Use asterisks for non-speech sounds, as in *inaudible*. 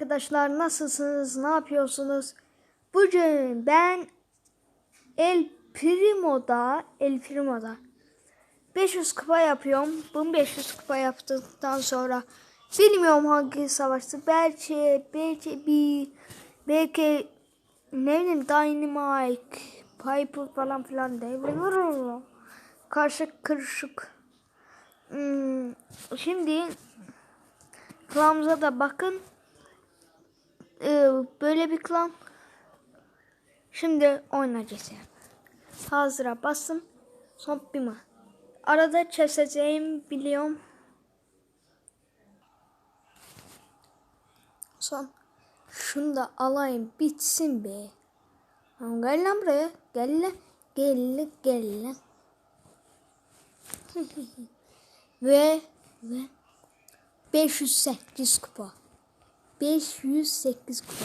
Arkadaşlar nasılsınız? Ne yapıyorsunuz? Bugün ben El Primo'da El Primo'da 500 kupa yapıyorum. Bu 500 kupa yaptıktan sonra bilmiyorum hangi savaştı. Belki belki bir belki ne bileyim Dynamite, Piper falan filan devrilir. Karışık kırışık. Hmm, şimdi klanımıza da bakın. Böyle bir klan. Şimdi oynayacağız yani. Hazıra basın. Son bir ma. Arada keseceğim biliyorum. Son. Şunu da alayım bitsin be. Tamam, gel lan buraya. Gel lan. Gel lan. Gel lan. *laughs* ve ve 508 kupa. 508 kupa.